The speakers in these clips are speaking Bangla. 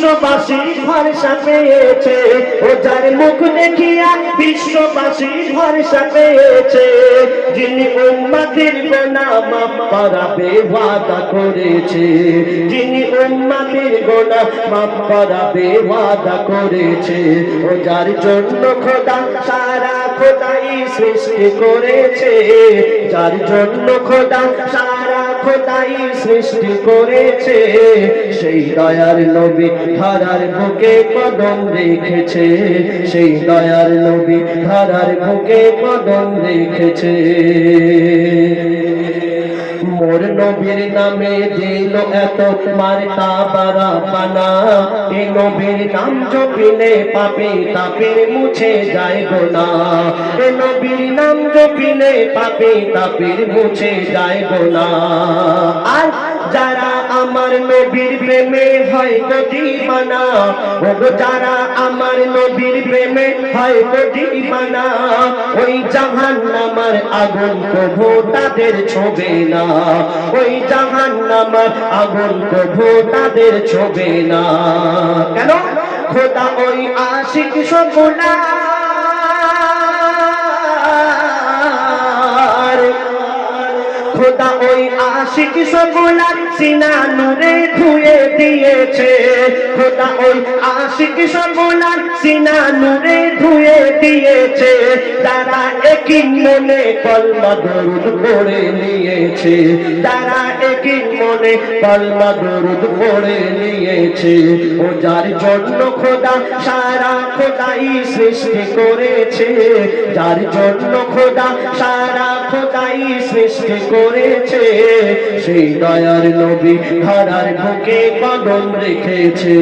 বিশ্ববাসী ভরসা পেয়েছে। ও যার মুখ দেখিয়া বিশ্ববাসী ভরসা পেয়েছে। যিনি উম্মাদের গোনা মাফ করাবে, ওয়াদা করেছে। যিনি উম্মাদের গোনা মাফ করাবে, ওয়াদা করেছে। ও যার জন্য খোদা সারা খোদাই সৃষ্টি করেছে। যার জন্য খোদা সারা খোদাই সৃষ্টি করেছে। সেই দয়ার নবী ধারার বুকে কদম রেখেছে। সেই দয়ার নবী ধারার বুকে কদম রেখেছে। দিল এত মার্কা বারা পানা। এ নবীর নাম জপিলে পাপে তাপের মুছে যায় গোনা। এ নবীর নাম জপিলে পাপে তাপের মুছে যায় গোনা। আর যারা আমার নবীর প্রেমে হয় গতি মানা ও যারা আমার নবীর প্রেমে হয় গতি মানা ওই জাহান নামার আগুন প্রভু তাদের ছোবে না। ওই জাহান নামার আগুন প্রভু তাদের ছোবে না। কেন? খোদা ওই আশিক সগুনা আশিক সিনা নূরে ধুয়ে দিয়েছে। খোদা ওই আশিক সিনা নূরে ধুয়ে দিয়েছে। তারা একই মনে কলমা দরুদ করে নিয়েছে তারা মনে কলমা দরুদ পড়ে নিয়েছে। ও যার জন্য খোদা সারা খোদাই সৃষ্টি করেছে, যার জন্য খোদা সারা খোদাই সৃষ্টি করেছে, সেই দয়ার নবী ধরার বুকে কদম রেখেছে।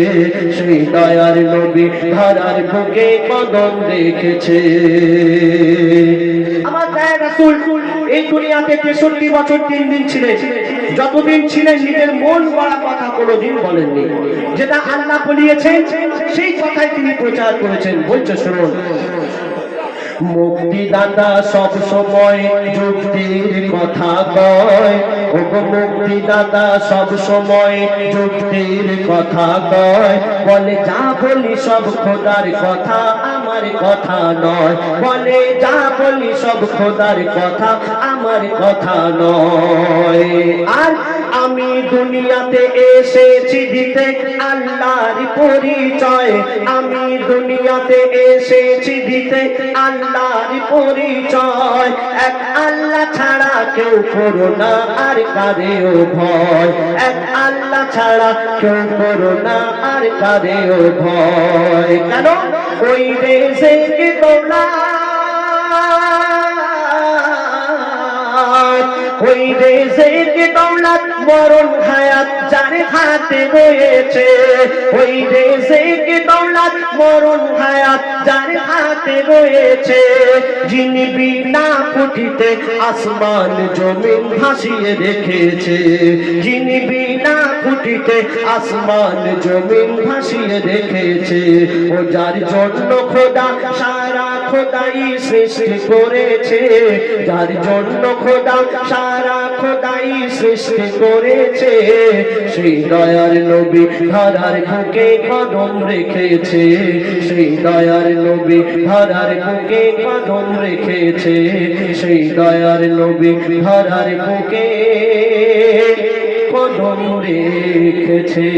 সেই দয়ার নবী ধরার বুকে কদম রেখেছে। আমার দয়ার রাসূল, এই দুনিয়াতে তেষট্টি বছর তিন দিন ছিলেন। যতদিন ছিলেন, নিজের মন গড়া কথা কোনোদিন বলেননি। যেটা আল্লাহ বলিয়েছেন, সেই কথাই তিনি প্রচার করেছেন। বলছে, শুনুন মুক্তিদাতা সব সময় যুক্তির কথা কয়। ও মুক্তিদাতা সব সময় যুক্তির কথা কয়। বলে, যা বলি সব খোদার কথা আমার কথা নয়। বলে, যা বলি সব খোদার কথা আমার কথা নয়। আর আমি দুনিয়াতে এসেছি দিতে আল্লাহর পরিচয়। আমি দুনিয়াতে এসেছি দিতে আল্লাহর পরিচয়। এক আল্লাহ ছাড়া কেউ করো না আর কারেও ভয়। এক আল্লাহ ছাড়া কেউ করো না আর কারেও ভয়। কেন? ওই দেশে কি ওই রেজেক দৌলত মরণ হায়াত যার হাতে রয়েছে? ওই রেজেক দৌলত মরণ হায়াত যার হাতে রয়েছে, যিনি বিনা কুটিতে আসমান জমিন ভাসিয়ে রেখেছে। যিনি বিনা কুটিতে আসমান জমিন ভাসিয়ে রেখেছে। ও যার জন্য খোদা সারা খোদাই সৃষ্টি করেছে, যার জন্য খোদা সারা খোদাই সৃষ্টি করেছে সেই দয়ার নবী ধরার বুকে কদম রেখেছে সেই দয়ার নবী ধরার বুকে কদম রেখেছে সেই দয়ার নবী ধরার বুকে কদম রেখেছে।